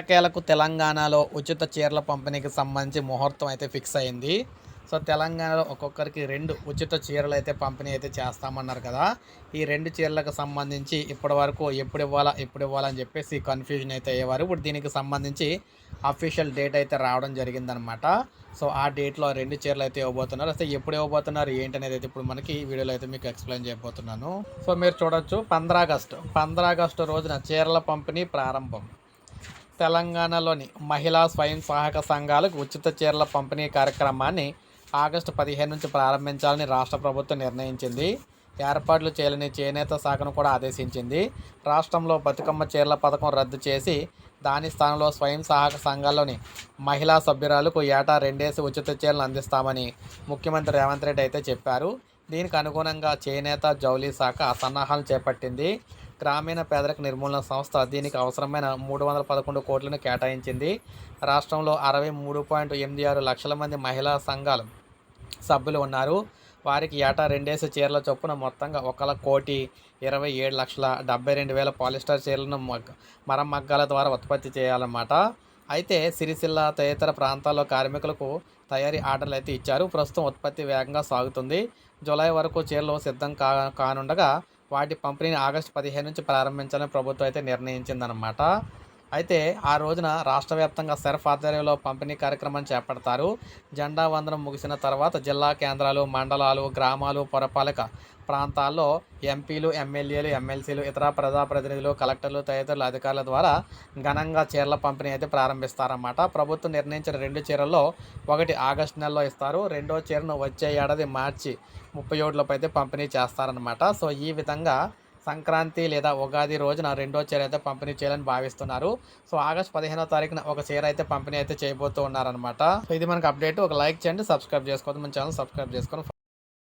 ఎట్టకేలకు తెలంగాణలో ఉచిత చీరల పంపిణీకి సంబంధించి ముహూర్తం అయితే ఫిక్స్ అయింది. సో తెలంగాణలో ఒక్కొక్కరికి రెండు ఉచిత చీరలు అయితే పంపిణీ అయితే చేస్తామన్నారు కదా. ఈ రెండు చీరలకు సంబంధించి ఇప్పటి వరకు ఎప్పుడు ఇవ్వాలా ఎప్పుడు ఇవ్వాలని చెప్పేసి కన్ఫ్యూజన్ అయితే అయ్యేవారు. ఇప్పుడు దీనికి సంబంధించి అఫీషియల్ డేట్ అయితే రావడం జరిగిందనమాట సో ఆ డేట్లో రెండు చీరలు అయితే ఇవ్వబోతున్నారు. అసలు ఎప్పుడు ఇవ్వబోతున్నారు ఏంటి అనేది అయితే ఇప్పుడు మనకి ఈ వీడియోలో అయితే మీకు ఎక్స్ప్లెయిన్ చేయబోతున్నాను. సో మీరు చూడొచ్చు పంద్రా ఆగస్టు రోజున చీరల పంపిణీ ప్రారంభం. తెలంగాణలోని మహిళా స్వయం సహాయక సంఘాలకు ఉచిత చీరల పంపిణీ కార్యక్రమాన్ని ఆగస్టు పదిహేను నుంచి ప్రారంభించాలని రాష్ట్ర ప్రభుత్వం నిర్ణయించింది. ఏర్పాట్లు చేయాలని చేనేత శాఖను కూడా ఆదేశించింది. రాష్ట్రంలో బతుకమ్మ చీరల పథకం రద్దు చేసి దాని స్థానంలో స్వయం సహాయక సంఘాల్లోని మహిళా సభ్యురాలకు ఏటా రెండేసి ఉచిత చీరలు అందిస్తామని ముఖ్యమంత్రి రేవంత్ రెడ్డి అయితే చెప్పారు. దీనికి అనుగుణంగా చేనేత జౌలీ శాఖ సన్నాహాలు చేపట్టింది. గ్రామీణ పేదరిక నిర్మూలన సంస్థ దీనికి అవసరమైన మూడు వందల పదకొండు కోట్లను కేటాయించింది. రాష్ట్రంలో అరవై మూడు పాయింట్ ఎనిమిది ఆరు లక్షల మంది మహిళా సంఘాలు సభ్యులు ఉన్నారు. వారికి ఏటా రెండేసి చీరల చొప్పున మొత్తంగా ఒకల కోటి ఇరవై ఏడు లక్షల డెబ్బై రెండు వేల పాలిస్టర్ చీరలను మగ్గ మరం మగ్గాల ద్వారా ఉత్పత్తి చేయాలన్నమాట. అయితే సిరిసిల్ల తదితర ప్రాంతాల్లో కార్మికులకు తయారీ ఆర్డర్లు అయితే ఇచ్చారు. ప్రస్తుతం ఉత్పత్తి వేగంగా సాగుతుంది. జూలై వరకు చీరలు సిద్ధం కా కానుండగా వాటి పంపిణీని ఆగస్టు పదిహేను నుంచి ప్రారంభించాలని ప్రభుత్వం అయితే నిర్ణయించిందనమాట అయితే ఆ రోజున రాష్ట్ర వ్యాప్తంగా సెర్ఫ్ ఆధ్వర్యంలో పంపిణీ కార్యక్రమం చేపడతారు. జెండా వందనం ముగిసిన తర్వాత జిల్లా కేంద్రాలు మండలాలు గ్రామాలు పురపాలక ప్రాంతాల్లో ఎంపీలు ఎమ్మెల్యేలు ఎమ్మెల్సీలు ఇతర ప్రజాప్రతినిధులు కలెక్టర్లు తదితరుల అధికారుల ద్వారా ఘనంగా చీరల పంపిణీ అయితే ప్రారంభిస్తారన్నమాట. ప్రభుత్వం నిర్ణయించిన రెండు చీరల్లో ఒకటి ఆగస్టు నెలలో ఇస్తారు. రెండో చీరను వచ్చే ఏడాది మార్చి ముప్పై ఏడులోపు అయితే పంపిణీ చేస్తారనమాట సో ఈ విధంగా సంక్రాంతి లేదా ఉగాది రోజున రెండో చీర అయితే పంపిణీ చేయాలని భావిస్తున్నారు. సో ఆగస్ట్ పదిహేనో తారీఖున ఒక చీర అయితే పంపిణీ అయితే చేయబోతూ ఉన్నారనమాట సో ఇది మనకు అప్డేట్. ఒక లైక్ చేయండి సబ్స్క్రైబ్ చేసుకోవద్దు. మన ఛానల్ సబ్స్క్రైబ్ చేసుకొని